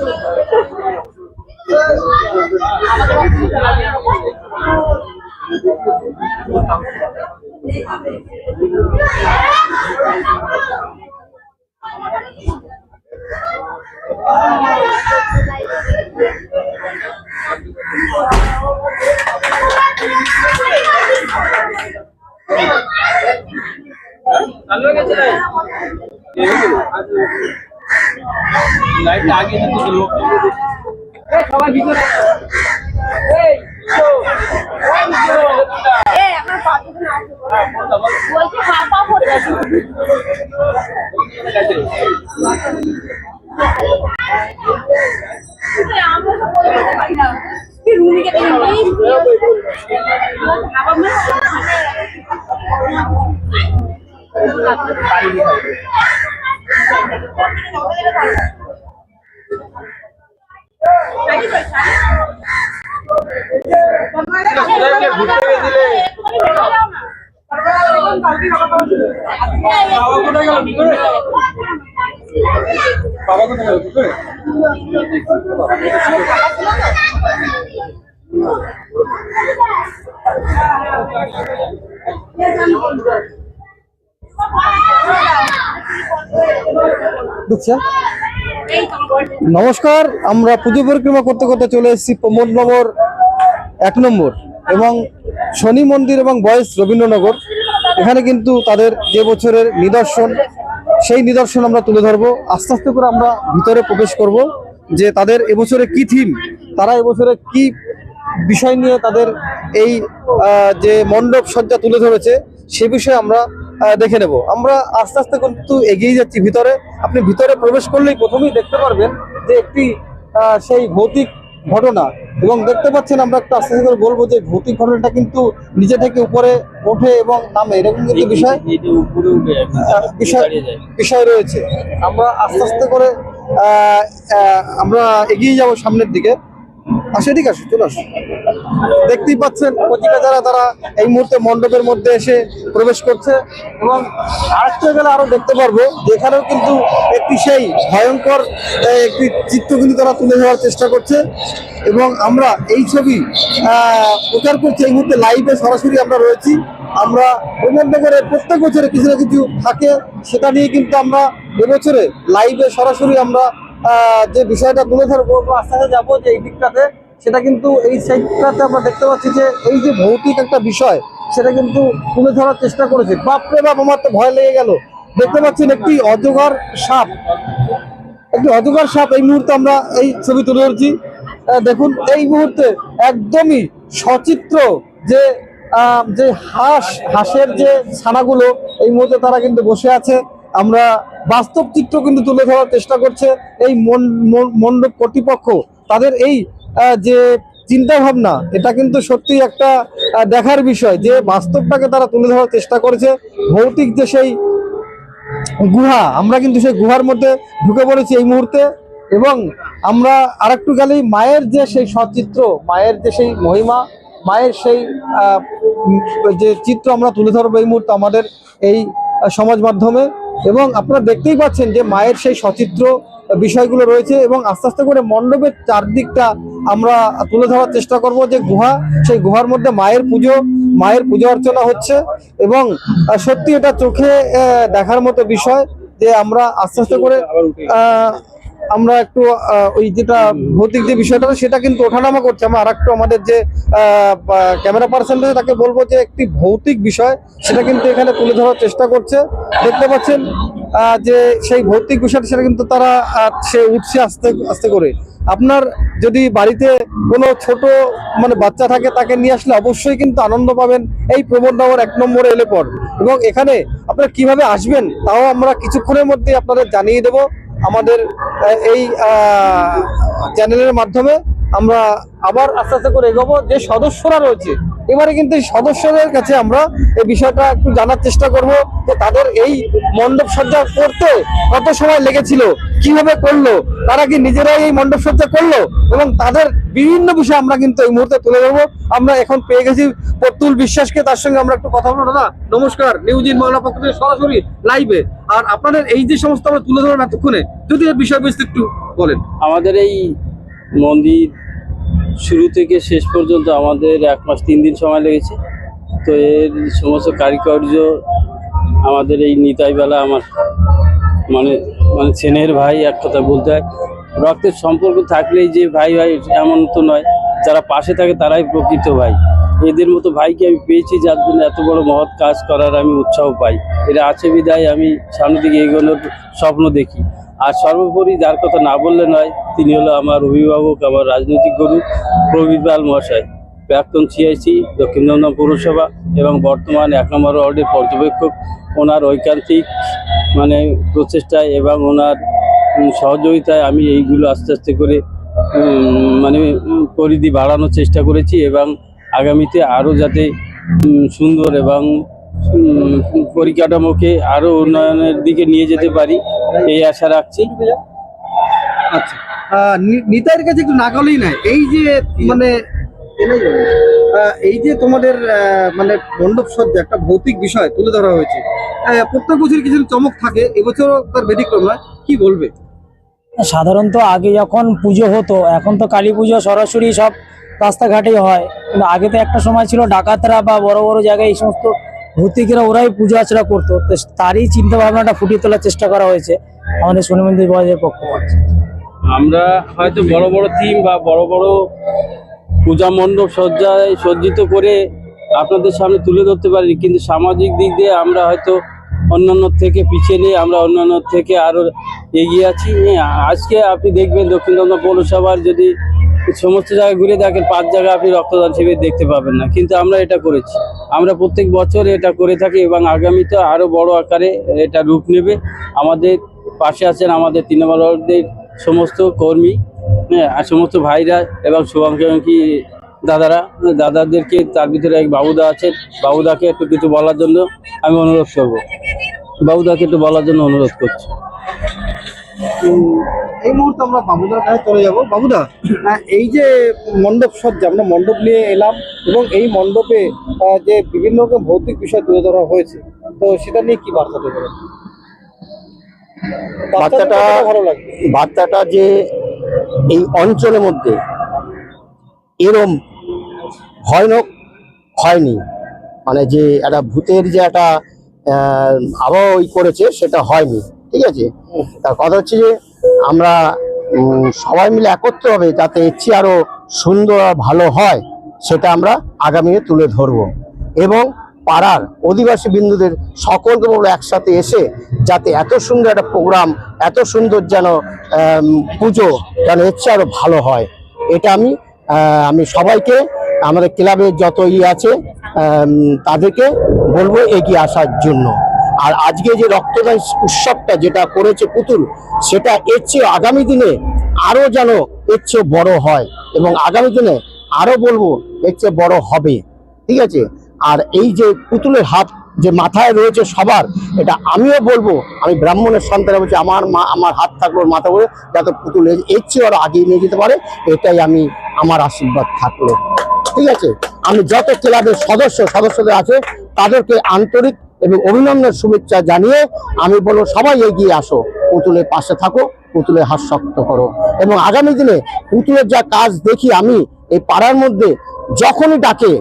Gracias. বলছে পাপা পড়ে আমরা তো বলতে পারি না কি রুমে কে এই বাবা মা ঘুরতে গেছিলে বাবা কোথায় গেল ভিতরে বাবা কোথায় নমস্কার, আমরা পুজো পরিক্রমা করতে করতে চলে এসেছি প্রমোদ নগর এক নম্বর এবং শনি মন্দির এবং বয়স রবীন্দ্রনগর। এখানে কিন্তু তাদের যে বছরের নিদর্শন সেই নিদর্শন আমরা তুলে ধরবো। আস্তে আস্তে করে আমরা ভিতরে প্রবেশ করব যে তাদের এবছরে কি থিম তারা এবছরে কি বিষয় নিয়ে তাদের এই যে মণ্ডপ সজ্জা তুলে ধরেছে, সে বিষয়ে আমরা দেখে নেব। আমরা আস্তে আস্তে কিন্তু এগিয়ে যাচ্ছি ভিতরে। আপনি ভিতরে প্রবেশ করলেই প্রথমেই দেখতে পারবেন যে একটি সেই ভৌতিক ঘটনা। এবং দেখতে পাচ্ছেন আমরা একটা আস্তে আস্তে করে বলব যে ভৌতিক ঘটনাটা কিন্তু নিচে থেকে উপরে ওঠে এবং নামে। এরকম কিন্তু বিষয় বিষয় বিষয় রয়েছে। আমরা আস্তে আস্তে করে আহ, আহ, আমরা এগিয়ে যাব সামনের দিকে। আসে, ঠিক আছে, চলে আসো দেখতেই পাচ্ছেন, পত্রিকা যারা, তারা এই মুহূর্তে মণ্ডপের মধ্যে এসে প্রবেশ করছে এবং আরেকটা গেলে আরও দেখতে পারব, যেখানেও কিন্তু একটি সেই ভয়ঙ্কর একটি চিত্র কিন্তু তারা তুলে ধরার চেষ্টা করছে এবং আমরা এই ছবি প্রচার করছি, এই মুহূর্তে লাইভে সরাসরি আমরা রয়েছি। আমরা প্রমোদনগরে প্রত্যেক বছরে কিছু না কিছু থাকে, সেটা নিয়ে কিন্তু আমরা এবছরে লাইভে সরাসরি আমরা যে বিষয়টা তুলে ধরবো আস্তে আস্তে যাব যে এই দিকটাতে, সেটা কিন্তু এই সাইডটাতে আমরা দেখতে পাচ্ছি যে এই যে ভৌতিক একটা বিষয়, সেটা কিন্তু তুলে ধরার চেষ্টা করেছে। বাপরে বাপ, আমার তো ভয় লেগে গেল। দেখতে পাচ্ছেন একটি অজগর সাপ। একটি অজগর সাপ এই মুহূর্তে আমরা এই ছবি তুলে ধরছি। দেখুন, এই মুহূর্তে একদমই সচিত্র যে যে হাঁস, হাঁসের যে ছানাগুলো, এই মুহূর্তে তারা কিন্তু বসে আছে। আমরা বাস্তব চিত্র কিন্তু তুলে ধরার চেষ্টা করছে এই মণ্ডপ কর্তৃপক্ষ। তাদের এই যে চিন্তা ভাবনা এটা কিন্তু সত্যি একটা দেখার বিষয় যে বাস্তবটাকে তারা তুলে ধরার চেষ্টা করেছে। ভৌতিক যে সেই গুহা, আমরা কিন্তু সেই গুহার মধ্যে ঢুকে পড়েছি এই মুহূর্তে এবং আমরা আর একটু গেলেই মায়ের যে সেই সচিত্র, মায়ের যে সেই মহিমা, মায়ের সেই যে চিত্র আমরা তুলে ধরবো এই মুহূর্তে আমাদের এই সমাজ মাধ্যমে। এবং আপনারা দেখতেই পাচ্ছেন যে মায়ের সেই সচিত্র বিষয়গুলো রয়েছে এবং আস্তে আস্তে করে মণ্ডপের চারদিকটা আমরা তুলে ধরার চেষ্টা করব যে গুহা, সেই গুহার মধ্যে মায়ের পুজো মায়ের পুজো অর্চনা হচ্ছে এবং সত্যি এটা চোখে দেখার মতো বিষয় যে আমরা আস্তে আস্তে করে আমরা একটু ওই যেটা ভৌতিক যে বিষয়টা সেটা কিন্তু ওঠানামা করছে। আমরা আর একটু আমাদের যে ক্যামেরা পার্সন রয়েছে তাকে বলব যে একটি ভৌতিক বিষয়, সেটা কিন্তু এখানে তুলে ধরার চেষ্টা করছে। দেখতে পাচ্ছেন যে সেই ভৌতিক বিষয়টা, সেটা কিন্তু তারা সে উঠছে আস্তে আস্তে করে। আপনার যদি বাড়িতে কোনো ছোট মানে বাচ্চা থাকে, তাকে নিয়ে আসলে অবশ্যই কিন্তু আনন্দ পাবেন এই প্রমোদনগর এক নম্বরে এলে পর। এবং এখানে আপনারা কীভাবে আসবেন, তাও আমরা কিছুক্ষণের মধ্যে আপনাদের জানিয়ে দেব। আমাদের এই চ্যানেলের মাধ্যমে আমরা আবার আস্তে আস্তে করে এগোবো। যে সদস্যরা রয়েছে, এবারে কিন্তু সদস্যদের কাছে আমরা এই বিষয়টা একটু জানার চেষ্টা করব যে তাদের এই মণ্ডপ সজ্জা করতে কত সময় লেগেছিল, কীভাবে করল, তারা কি নিজেরাই এই মণ্ডপ সজ্জা করল, এবং তাদের বিভিন্ন বিষয় আমরা কিন্তু এই মুহূর্তে তুলে ধরবো। আমরা এখন পেয়ে গেছি প্রতুল বিশ্বাসকে, তার সঙ্গে আমরা একটু কথা বলব। দাদা, নমস্কার নিউজ ইন পক্ষ থেকে সরাসরি লাইভে আর আপনাদের এই যে সমস্ত আমরা তুলে ধরলাম এতক্ষণে, যদি এর বিষয়বস্তু একটু বলেন। আমাদের এই মন্দির শুরু থেকে শেষ পর্যন্ত আমাদের এক মাস তিন দিন সময় লেগেছে। তো এর সমস্ত কারিকর্য আমাদের এই নিতাইবেলা আমার মানে মানে ছেনের ভাই, এক কথা বলতে হয়, রক্তের সম্পর্ক থাকলেই যে ভাই ভাই এমন তো নয়, যারা পাশে থাকে তারাই প্রকৃত ভাই। এদের মতো ভাইকে আমি পেয়েছি যার জন্য এত বড় মহৎ কাজ করার আমি উৎসাহ পাই। এরা আছে বিদায় আমি সামনের দিকে এগোনোর স্বপ্ন দেখি। আর সর্বোপরি যার কথা না বললে নয়, তিনি হলো আমার অভিভাবক, আমার রাজনৈতিক গুরু প্রবীর পাল মহাশয়। প্রাক্তন সিআইসি দক্ষিণ পৌরসভা এবং বর্তমান এক নম্বর ওয়ার্ডের পর্যবেক্ষক। ওনার ঐকান্তিক মানে প্রচেষ্টায় এবং ওনার সহযোগিতায় আমি এইগুলো আস্তে আস্তে করে মানে পরিধি বাড়ানোর চেষ্টা করেছি এবং আগামীতে আরও যাতে সুন্দর এবং পরিকাঠামোকে আরও উন্নয়নের দিকে নিয়ে যেতে পারি এই আশা রাখছি। আচ্ছা। নিতাইয়ের কাছে একটু নাগালেই নাই। এই যে মানে এই যে তোমাদের মানে মণ্ডপ সজ্জা একটা ভৌতিক বিষয় তুলে ধরা হয়েছে। প্রত্যেক বছর কিছু চমক থাকে এবছরও তার ব্যতিক্রম নয়। কি বলবে? সাধারণত আগে যখন পুজো হতো এখন তো কালী পুজো সরাসরি সব রাস্তাঘাটেই হয়। কিন্তু আগে তো একটা সময় ছিল ডাকাতরা বা বড় বড় জায়গায় এই সমস্ত ভৌতিকেরা ওরাই পুজো আচরা করতো। তো তারই চিন্তা ভাবনাটা ফুটিয়ে তোলার চেষ্টা করা হয়েছে আমাদের শনি মন্দির বজারের পক্ষ আমরা হয়তো বড় বড় থিম বা বড় বড় পূজা মণ্ডপ সজ্জায় সজ্জিত করে আপনাদের সামনে তুলে ধরতে পারি কিন্তু সামাজিক দিক দিয়ে আমরা হয়তো অন্যান্য থেকে পিছিয়ে নিয়ে আমরা অন্যান্য থেকে আরও এগিয়ে আছি। হ্যাঁ, আজকে আপনি দেখবেন দক্ষিণ পৌরসভার যদি সমস্ত জায়গায় ঘুরে দেখেন, পাঁচ জায়গায় আপনি রক্তদান শিবির দেখতে পাবেন না। কিন্তু আমরা এটা করেছি। আমরা প্রত্যেক বছর এটা করে থাকি এবং আগামীতে আরও বড় আকারে এটা রূপ নেবে। আমাদের পাশে আছেন আমাদের তৃণমূল ওয়ার্ডের সমস্ত কর্মী হ্যাঁ আর সমস্ত ভাইরা এবং শুভাকাঙ্ক্ষী দাদারা। দাদাদেরকে তার ভিতরে এক বাবুদা আছেন। বাবুদাকে একটু কিছু বলার জন্য আমি অনুরোধ করব। বাবুদাকে একটু বলার জন্য অনুরোধ করছি। এই মুহূর্তে আমরা বাবুদার কাছে চলে যাব। বাবুদা এই যে মণ্ডপ সজ্জা আমরা মণ্ডপ নিয়ে এলাম এবং এই মণ্ডপে যে বিভিন্ন রকম ভৌতিক বিষয় তুলে ধরা হয়েছে তো সেটা নিয়ে কি বার্তা দেবেন বাচ্চাটা বাচ্চাটা- ভালো লাগবে বার্তাটা যে এই অঞ্চলের মধ্যে এরম ভয়ানক হয়নি। মানে যে একটা ভূতের যে একটা আবহাওয়া করেছে সেটা হয়নি। ঠিক আছে? তার কথা হচ্ছে যে আমরা সবাই মিলে একত্র হবে যাতে এর চেয়ে আরও সুন্দর ভালো হয়, সেটা আমরা আগামীতে তুলে ধরবো। এবং পাড়ার অধিবাসী বিন্দুদের সকলকে বলব একসাথে এসে যাতে এত সুন্দর একটা প্রোগ্রাম, এত সুন্দর যেন পুজো যেন এর চেয়ে আরও ভালো হয়। এটা আমি আমি সবাইকে, আমাদের ক্লাবের যত ই আছে তাদেরকে বলব এগিয়ে আসার জন্য। আর আজকে যে রক্তদান উৎসবটা যেটা করেছে পুতুল, সেটা এর চেয়ে আগামী দিনে আরও যেন এর চেয়ে বড় হয় এবং আগামী দিনে আরও বলব এর চেয়ে বড় হবে। ঠিক আছে? আর এই যে পুতুলের হাত যে মাথায় রয়েছে সবার, এটা আমিও বলব, আমি ব্রাহ্মণের সন্তান বলছি আমার মা, আমার হাত থাকল মাথা করে যাতে পুতুল এর- চেয়ে আরও আগিয়ে নিয়ে যেতে পারে, এটাই আমি, আমার আশীর্বাদ থাকল। ঠিক আছে? আমি যত ক্লাবের সদস্য, সদস্যদের আছে, তাদেরকে আন্তরিক এবং অভিনন্দন, শুভেচ্ছা জানিয়ে আমি বলব, সবাই এগিয়ে আসো। পুতুলের পাশে থাকো, পুতুলের হাত শক্ত করো। এবং আগামী দিনে পুতুলের যা কাজ দেখি আমি, এই পাড়ার মধ্যে যখনই ডাকে,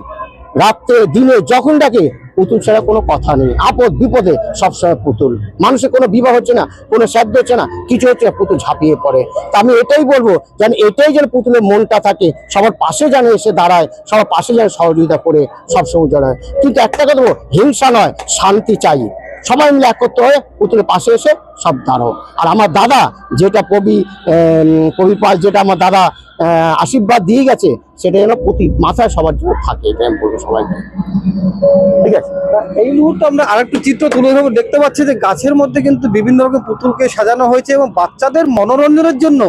রাত্রে, দিনে যখন ডাকে পুতুল ছাড়া কোনো কথা নেই। আপদ বিপদে সবসময় পুতুল। মানুষের কোনো বিবাহ হচ্ছে না, কোনো শব্দ হচ্ছে না, কিছু হচ্ছে না, পুতুল ঝাঁপিয়ে পড়ে। তা আমি এটাই বলব, যেন এটাই যেন পুতুলের মনটা থাকে, সবার পাশে যেন এসে দাঁড়ায়, সবার পাশে যেন সহযোগিতা করে, সবসময় জানায় কিন্তু একটা কথা বলব, হিংসা নয়, শান্তি চাই। সবাই মিলে একত্র হয়ে পুতুলের পাশে এসে সব দাঁড়ো আর আমার দাদা, যেটা কবি কবি পাল যেটা আমার দাদা আশীর্বাদ দিয়ে গেছে, সেটা যেন প্রতি মাথায় সবার জন্য থাকে এটা আমি বলব সবাইকে। ঠিক আছে? এই মুহূর্তে আমরা আরেকটু চিত্র তুলে ধরবো। দেখতে পাচ্ছি যে গাছের মধ্যে কিন্তু বিভিন্ন রকম পুতুলকে সাজানো হয়েছে এবং বাচ্চাদের মনোরঞ্জনের জন্য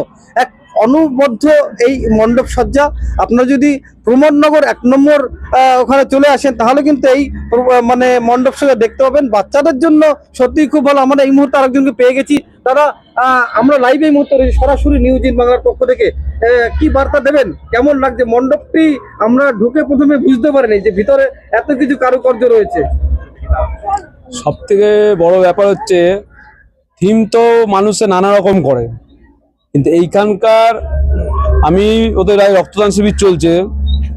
এক অনুবদ্ধ এই মণ্ডপ সজ্জা। আপনারা যদি প্রমোদনগর এক নম্বর ওখানে চলে আসেন, তাহলে কিন্তু এই মানে মণ্ডপ সজ্জা দেখতে পাবেন। বাচ্চাদের জন্য সত্যি খুব ভালো। আমরা এই মুহূর্তে আরেকজনকে পেয়ে গেছি। তারা আমরা লাইভ এই মুহূর্তে সরাসরি নিউজ ইন বাংলার পক্ষ থেকে। কি বার্তা দেবেন? কেমন লাগছে? মণ্ডপটি আমরা ঢুকে প্রথমে বুঝতে পারিনি যে ভিতরে এত কিছু কারুকার্য রয়েছে। সব থেকে বড় ব্যাপার হচ্ছে থিম তো মানুষে নানা রকম করে। কিন্তু এইখানকার আমি ওদের রক্তদান শিবির চলছে,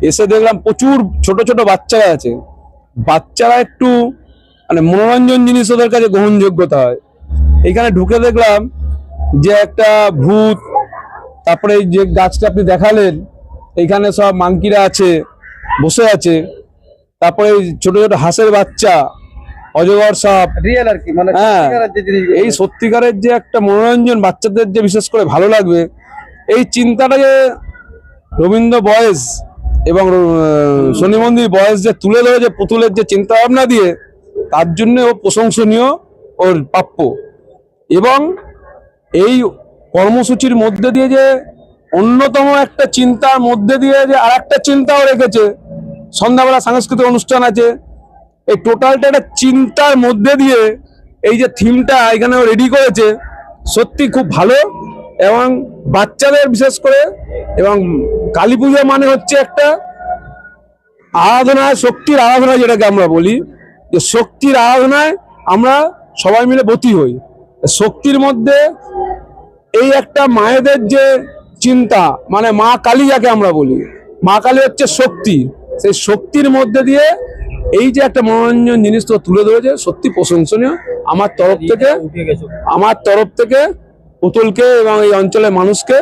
এসে দেখলাম প্রচুর ছোট ছোট বাচ্চারা আছে। বাচ্চারা একটু মানে মনোরঞ্জন জিনিস ওদের কাছে গ্রহণযোগ্যতা হয়। এইখানে ঢুকে দেখলাম যে একটা ভূত, তারপরে যে গাছটা আপনি দেখালেন এইখানে সব মাংকিরা আছে, বসে আছে। তারপরে ছোট ছোট হাঁসের বাচ্চা অজগর সাপ রিয়েল আর কি মানে হ্যাঁ। এই সত্যিকারের যে একটা মনোরঞ্জন বাচ্চাদের যে বিশেষ করে ভালো লাগবে এই চিন্তাটা যে রবীন্দ্র বয়েস এবং শনি মন্দির বয়েস যে তুলে ধরে যে পুতুলের যে চিন্তা ভাবনা দিয়ে তার জন্য ও প্রশংসনীয় ওর প্রাপ্য এবং এই কর্মসূচির মধ্যে দিয়ে যে অন্যতম একটা চিন্তার মধ্যে দিয়ে যে আর একটা চিন্তাও রেখেছে সন্ধ্যাবেলা সাংস্কৃতিক অনুষ্ঠান আছে এই টোটালটা একটা চিন্তার মধ্যে দিয়ে এই যে থিমটা এখানে রেডি করেছে, সত্যি খুব ভালো এবং বাচ্চাদের বিশেষ করে এবং কালী পুজো মানে হচ্ছে একটা আরাধনায়, শক্তির আরাধনা যেটাকে আমরা বলি, যে শক্তির আরাধনায় আমরা সবাই মিলে বতী হই। শক্তির মধ্যে এই একটা মায়েদের যে চিন্তা মানে মা কালী যাকে আমরা বলি, মা কালী হচ্ছে শক্তি, সেই শক্তির মধ্যে দিয়ে এই যে একটা মনোরঞ্জন জিনিস তো তুলে ধরেছে সত্যি প্রশংসনীয়। আমার তরফ থেকে আমার তরফ থেকে পুতুলকে এবং এই অঞ্চলের মানুষকে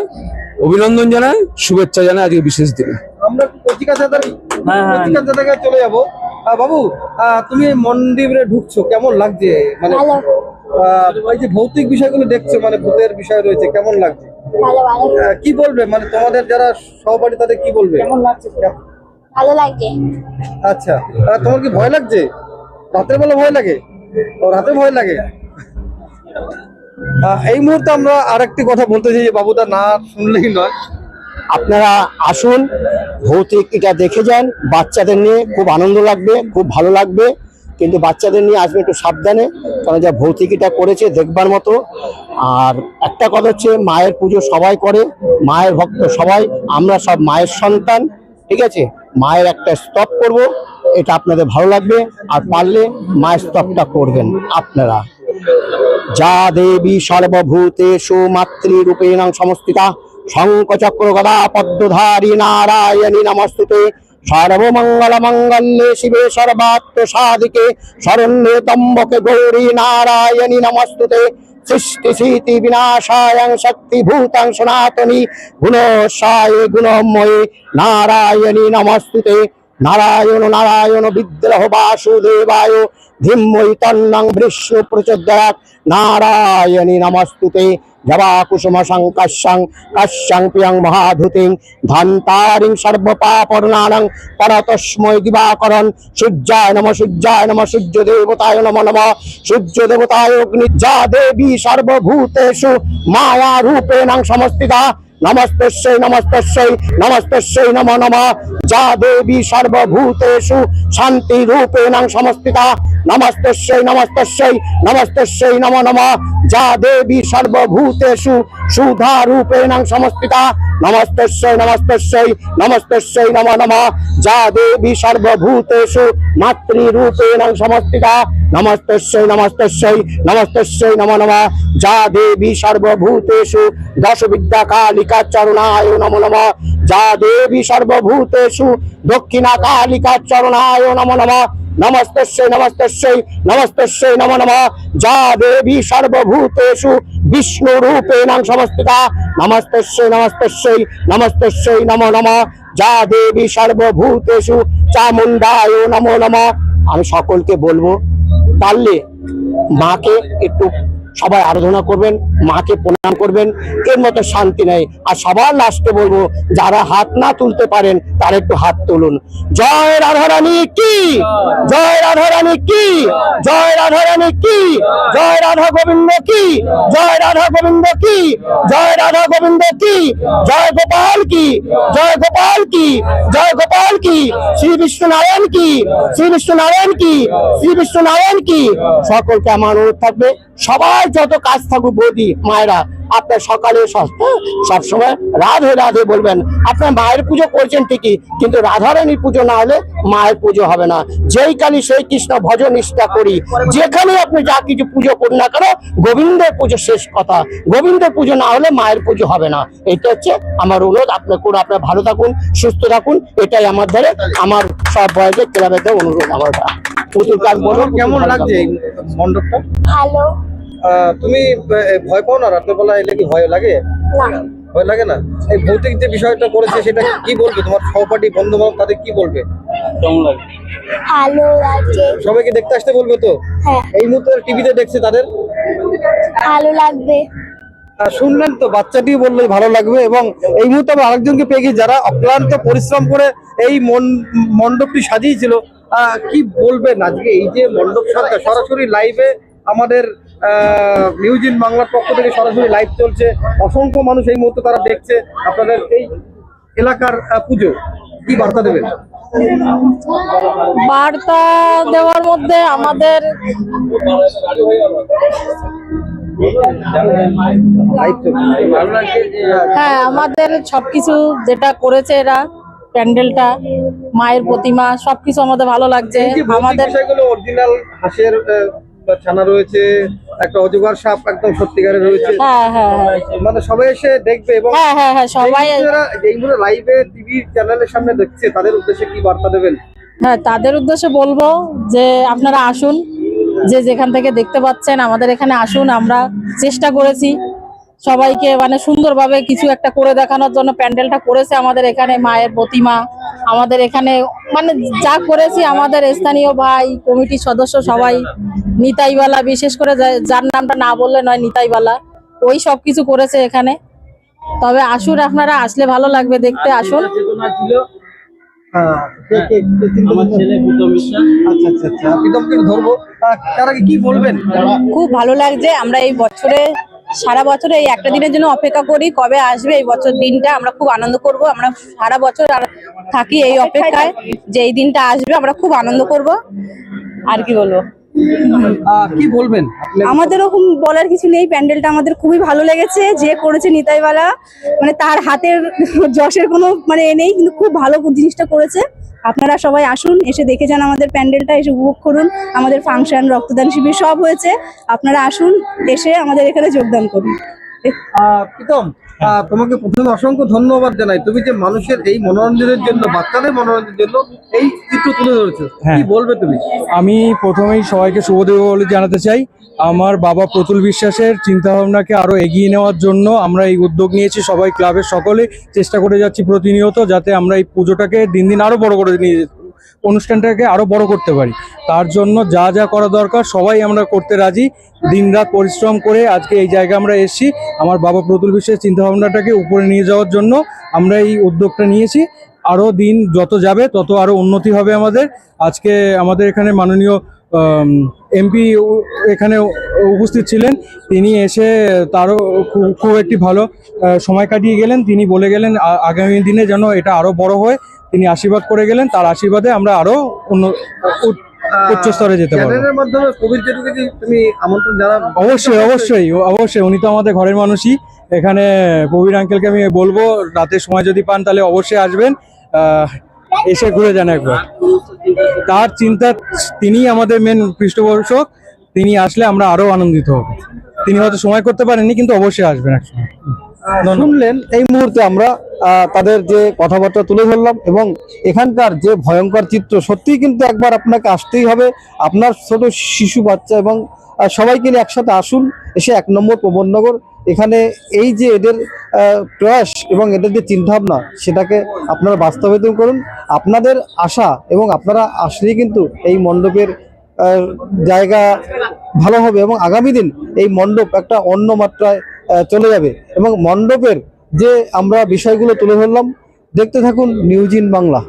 অভিনন্দন জানাই শুভেচ্ছা জানাই আজকে বিশেষ দিনে। আমরা হ্যাঁ, হ্যাঁ। চলে যাব। আহ, বাবু আহ, তুমি মন্দিরে ঢুকছো কেমন লাগছে? মানে আহ, এই যে ভৌতিক বিষয়গুলো দেখছ মানে ভূতের বিষয় রয়েছে কেমন লাগছে? কি বলবে? মানে তোমাদের যারা সহপাঠী তাদের কি বলবে? কেমন লাগছে? ভালো লাগছে আচ্ছা তোমার কি ভয় লাগছে? রাতের বেলা ভয় লাগে? ও, রাতে ভয় লাগে? এই মুহূর্তে আমরা আর একটি কথা বলতে চাই যে বাবুদা, না শুনলেই নয়। আপনারা আসুন, ভৌতিক এটা দেখে যান, বাচ্চাদের নিয়ে খুব আনন্দ লাগবে, খুব ভালো লাগবে। কিন্তু বাচ্চাদের নিয়ে আসবে একটু সাবধানে কারণ যা ভৌতিক এটা করেছে দেখবার মতো। আর একটা কথা হচ্ছে, মায়ের পুজো সবাই করে, মায়ের ভক্ত সবাই, আমরা সব মায়ের সন্তান, ঠিক আছে? মায়ের একটা স্তব করব, এটা আপনাদের ভালো লাগবে, আর পারলে মায়ের স্তবটা করবেন আপনারা। যা দেবী সর্বভূতেষু মাতৃরূপেণ সমস্থিতা, শঙ্খচক্র গদা পদ্মধারী নারায়ণী নমস্তুতে। সর্বমঙ্গল মঙ্গলে শিবে সর্বাত্ম সাধিকে শরণ্যে তম্বকে গৌরী নারায়ণী নমস্তুতে। সৃষ্টি স্মৃতি বিনাশায়ং শক্তি ভূতাং সনাতনী গুণশায় গুণময়ে। নারায়ণী নমস্তুতে। নারায়ণ নারায়ণ, বিদ্রোহ বাসুদেবায়। ধিম্ময়ী তন্নং বিষ্ণু নারায়ণী নমস্তুতে। জবা কুসুম সংকাশ্যং কাশ্যং প্রিয়ং মহাধুতিং ধন্তারিং সর্বপাপর্ণানং পরতস্মৈ দিবাকরণ সূর্যায় নম সূর্যায় নম সূর্য দেবতায় নম নম সূর্য দেবতায় অগ্নি যা দেবী সর্বভূতেষু মায়া রূপেণ সমস্থিতা নমস্তস্যৈ নমস্তস্যৈ নমস্তস্যৈ নম নম যা দেবী সর্বভূতেষু সমস্থিতা নমস্তস্যৈ নমস্তস্যই নমস্তস্যই নম নম। যা দেবী সর্বভূতেষু সুধা রূপেণ সমস্থিতা নমস্তস্যৈ নমস্তস্যৈ নমস্তস্যৈ নম নম। যা দেবী সর্বভূতেষু মাতৃরূপেণ সমস্থিতা নমস্তস্যৈ নমস্তস্যৈ নমস্তস্যৈ নম নম। যা দেবী সর্বভূতেষু দশ বিদ্যা কালিকা চরণায় নম নম। যা দেবী সর্বভূতেষু দক্ষিণা কালিকা চরণায় নম নম। নমস্তস্যৈ নমস্তস্যৈ নমস্তস্যৈ নম নম। যা দেবী সর্বভূতেষু বিষ্ণু নাম সমস্থিতা নমস্তস্যই নমস্তস্যই নমস্তস্যই নম নম। যা দেবী সর্বভূতেষু চামুণ্ডায় নমো নম। আমি সকলকে বলব, পারলে মাকে একটু সবাই আরাধনা করবেন, মাকে প্রণাম করবেন, এর মতো শান্তি নেই। আর সবার লাস্টে বলব, যারা হাত না তুলতে পারেন, তারা একটু হাত তুলুন। জয় রাধারানী কি? জয় রাধারানী কি? জয় রাধারানী কি? জয় রাধা গোবিন্দ কি? জয় রাধা গোবিন্দ কি? জয় রাধা গোবিন্দ কি? জয় গোপাল কি? জয় গোপাল কি? জয় গোপাল কি? শ্রী বিষ্ণু নারায়ণ কি? শ্রী বিষ্ণু নারায়ণ কি? শ্রী বিষ্ণু নারায়ণ কি? সকলকে আমার অনুরোধ থাকবে সবাই যত কাজ থাকুক বৌদি, মায়েরা আপনার সকালে সস্তা সবসময় রাধে রাধে বলবেন। আপনার মায়ের পুজো করছেন ঠিকই কিন্তু রাধারানীর পুজো না হলে মায়ের পুজো হবে না। যেই কালী সেই কৃষ্ণ ভজ নিষ্ঠা করি যেখানে আপনি যা কিছু পুজো করুন না কেন গোবিন্দের পুজো শেষ কথা। গোবিন্দের পুজো না হলে মায়ের পুজো হবে না। এটা হচ্ছে আমার অনুরোধ। আপনার করে আপনার ভালো থাকুন সুস্থ থাকুন। এটাই আমার ধারে আমার সব বয়সের ক্লাবের অনুরোধ আমার পুতুল কাজ বলো তোমার কেমন লাগছে এই মণ্ডপটা? ভালো। তুমি ভয় পাও না? রাতের বেলা এলে কি ভয় লাগে? ভয় লাগে না? এই ভৌতিক যে বিষয়টা করেছে সেটা কি বলবে? তোমার সহপাঠী বন্ধু বান্ধব তাদের কি বলবে? কেমন লাগে? ভালো সবাইকে দেখতে আসতে বলবে তো? হ্যাঁ। এই মুহূর্তে টিভিতে দেখছে তাদের? ভালো লাগবে। শুনলেন তো বাচ্চাটি বললে ভালো লাগবে এবং এই মুহূর্তে আমরা আরেকজনকে পেয়ে গেছি যারা অক্লান্ত পরিশ্রম করে এই মন- মণ্ডপটি সাজিয়েছিল আহ, কি বলবেন? আজকে এই যে মণ্ডপ সাজটা সরাসরি লাইভে আমাদের নিউজ ইন বাংলার পক্ষ থেকে সরাসরি লাইভ চলছে। অসংখ্য মানুষ এই মুহূর্তে তারা দেখছে আপনাদের এই এলাকার পুজো। কি বার্তা দেবেন? বার্তা দেওয়ার মধ্যে আমাদের হ্যাঁ আমাদের সবকিছু যেটা করেছে এরা প্যান্ডেলটা মায়ের প্রতিমা সবকিছু আমাদের ভালো লাগছে। আমাদের অরিজিনাল হাঁসের ছানা রয়েছে একটা অজগর সাপ একদম সত্যিকারের রয়েছে। হ্যাঁ হ্যাঁ হ্যাঁ। মানে সবাই এসে দেখবে এবং হ্যাঁ হ্যাঁ হ্যাঁ সবাই যেইগুলো লাইভে টিভি চ্যানেলের সামনে দেখছে তাদের উদ্দেশ্যে কি বার্তা দেবেন? হ্যাঁ তাদের উদ্দেশ্যে বলব যে আপনারা আসুন যে যেখান থেকে দেখতে পাচ্ছেন আমাদের এখানে আসুন আমরা চেষ্টা করেছি। সবাইকে মানে সুন্দরভাবে কিছু একটা করে দেখানোর জন্য প্যান্ডেলটা করেছে আমাদের এখানে মায়ের প্রতিমা আমাদের এখানে মানে যা করেছি আমাদের স্থানীয় ভাই কমিটির সদস্য সবাই নিতাইবালা বিশেষ করে যার নামটা না বললে নয় নিতাইবালা ওই সব কিছু করেছে এখানে। তবে আসুন আপনারা আসলে ভালো লাগবে দেখতে আসুন। আচ্ছা আচ্ছা আচ্ছা। প্রীতমকে ধরবো। আহ, তার আগে কি বলবেন? খুব ভালো লাগছে আমরা এই বছরে সারা বছর এই একটা দিনের জন্য অপেক্ষা করি কবে আসবে এই বছর দিনটা। আমরা খুব আনন্দ করব আমরা সারা বছর আর থাকি এই অপেক্ষায়। যে এই দিনটা আসবে আমরা খুব আনন্দ করব। আর কি বলব? কি বলবেন? আমাদের ওরকম বলার কিছু নেই। প্যান্ডেলটা আমাদের খুবই ভালো লেগেছে। যে করেছে নিতাইওয়ালা মানে তার হাতের যশের কোনো মানে এ নেই কিন্তু খুব ভালো জিনিসটা করেছে। আপনারা সবাই আসুন, এসে দেখে যান আমাদের প্যান্ডেলটা, এসে উপভোগ করুন। আমাদের ফাংশন, রক্তদান শিবির সব হয়েছে। আপনারা আসুন, এসে আমাদের এখানে যোগদান করুন। প্রীতম তোমাকে প্রথমে অসংখ্য ধন্যবাদ জানাই। তুমি যে মানুষের এই মনোরঞ্জনের জন্য বাচ্চাদের মনোরঞ্জনের জন্য এই চিত্র তুলে ধরেছো কি বলবে তুমি? আমি প্রথমেই সবাইকে শুভ বলে জানাতে চাই। আমার বাবা প্রতুল বিশ্বাসের চিন্তা ভাবনাকে আরও এগিয়ে নেওয়ার জন্য আমরা এই উদ্যোগ নিয়েছি। সবাই ক্লাবের সকলে চেষ্টা করে যাচ্ছি প্রতিনিয়ত যাতে আমরা এই পুজোটাকে দিন দিন আরও বড় করে নিয়ে অনুষ্ঠানটাকে আরও বড় করতে পারি। তার জন্য যা যা করা দরকার সবাই আমরা করতে রাজি। দিনরাত পরিশ্রম করে আজকে এই জায়গায় আমরা এসেছি। আমার বাবা প্রতুল বিশ্বাসের চিন্তা ভাবনাটাকে উপরে নিয়ে যাওয়ার জন্য আমরা এই উদ্যোগটা নিয়েছি। আরও দিন যত যাবে, তত আরও উন্নতি হবে আমাদের। আজকে আমাদের এখানে মাননীয় এমপি এখানে উপস্থিত ছিলেন। তিনি এসে তারও খুব একটি ভালো সময় কাটিয়ে গেলেন। তিনি বলে গেলেন আগামী দিনে যেন এটা আরও বড় হয়। তিনি আশীর্বাদ করে গেলেন তার আশীর্বাদে আমরা আরও অন্য উচ্চ- স্তরে যেতে পারব। আমন্ত্রণ জানাবে অবশ্যই অবশ্যই অবশ্যই উনি তো আমাদের ঘরের মানুষই। এখানে প্রবীর আঙ্কেলকে আমি বলব রাতে সময় যদি পান তাহলে অবশ্যই আসবেন। আহ, এসে ঘুরে যান একবার। তার চিন্তা তিনিই আমাদের মেন পৃষ্ঠপোষক। তিনি আসলে আমরা আরও আনন্দিত হব। তিনি হয়তো সময় করতে পারেননি কিন্তু অবশ্যই আসবেন একসময়। শুনলেন এই মুহূর্তে আমরা তাদের যে কথাবার্তা তুলে ধরলাম এবং এখানকার যে ভয়ঙ্কর চিত্র সত্যিই কিন্তু একবার আপনাকে আসতেই হবে। আপনার ছোট শিশু বাচ্চা এবং সবাইকে নিয়ে একসাথে আসুন এসে এক নম্বর প্রবন্ধনগর এখানে এই যে এদের প্রয়াস এবং এদের যে চিন্তাভাবনা সেটাকে আপনারা বাস্তবায়িত করুন। আপনাদের আশা এবং আপনারা আসলেই কিন্তু এই মণ্ডপের জায়গা ভালো হবে এবং আগামী দিন এই মণ্ডপ একটা অন্য মাত্রায় চলে যাবে। এবং মণ্ডপের যে আমরা বিষয়গুলো তুলে ধরলাম দেখতে থাকুন নিউজ ইন বাংলা।